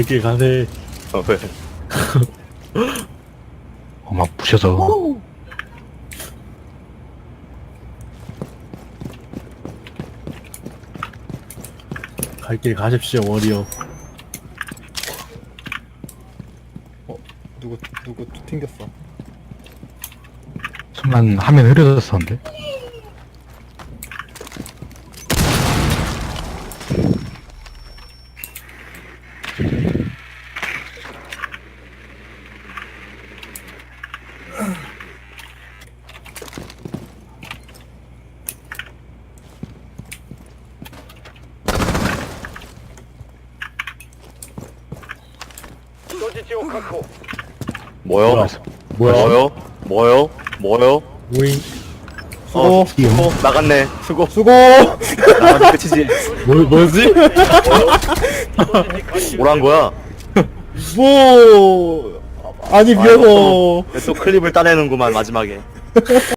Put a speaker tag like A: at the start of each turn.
A: 갈길 가세.
B: 어, 왜?
C: 어, 막 부셔서.
A: 갈 길 가십시오, 워리어.
D: 누구 누구 튕겼어
C: 순간 화면 흐려졌었는데.
B: 뭐요?
A: 뭐야? 뭐야?
B: 뭐요? 뭐요? 뭐요?
A: 오잉.
B: 어,
D: 수고
B: 수고 나갔네. 수고.
D: 수고
B: 나가면 끝이지.
A: 뭐, 뭐지?
B: 뭐란 거야?
D: 뭐 아니 비어서
B: 또 클립을 따내는구만 마지막에.